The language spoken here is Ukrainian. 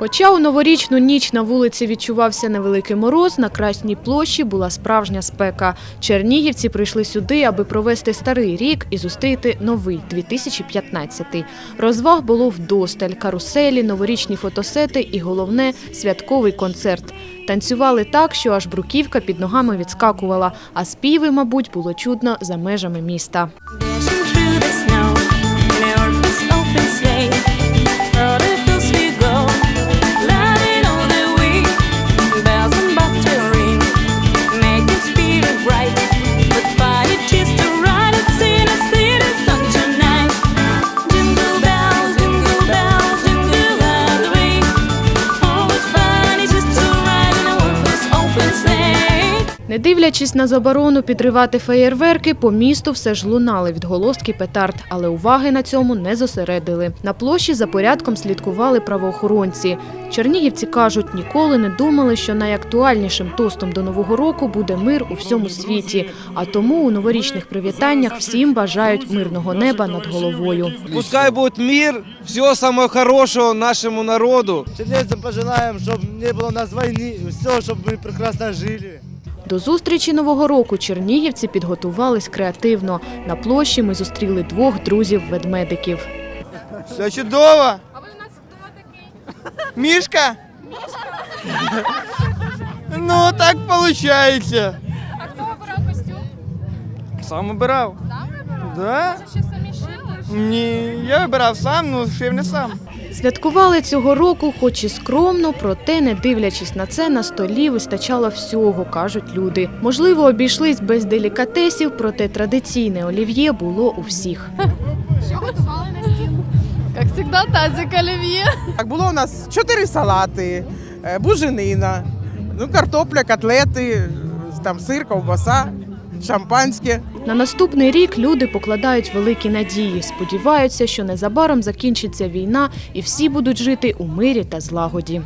Хоча у новорічну ніч на вулиці відчувався невеликий мороз, на Красній площі була справжня спека. Чернігівці прийшли сюди, аби провести старий рік і зустріти новий 2015. Розваг було вдосталь, каруселі, новорічні фотосети і головне святковий концерт. Танцювали так, що аж бруківка під ногами відскакувала, а співи, мабуть, було чудно за межами міста. Не дивлячись на заборону підривати феєрверки, по місту все ж лунали відголоски петард, але уваги на цьому не зосередили. На площі за порядком слідкували правоохоронці. Чернігівці кажуть, ніколи не думали, що найактуальнішим тостом до нового року буде мир у всьому світі. А тому у новорічних привітаннях всім бажають мирного неба над головою. Пускай будет мир, всего самого хорошего нашему народу. Чернецам пожелаем, чтобы не было у нас войны, все, чтобы мы прекрасно жили. До зустрічі нового року чернігівці підготувались креативно. На площі ми зустріли двох друзів-ведмедиків. Все чудово. А ви у нас хто такий? Мішка? Мішка? ну, так виходить. А хто обирав костюм? Сам обирав. Сам вибирав? Да? Ні, я вибирав сам, ну шив не сам. Святкували цього року, хоч і скромно, проте, не дивлячись на це, на столі вистачало всього, кажуть люди. Можливо, обійшлись без делікатесів, проте традиційне олів'є було у всіх. Що готували на стіл? Як завжди, тазик олів'є. Так, було у нас чотири салати, е, буженина, ну, картопля, котлети, там сир, ковбаса, шампанське. На наступний рік люди покладають великі надії. Сподіваються, що незабаром закінчиться війна і всі будуть жити у мирі та злагоді.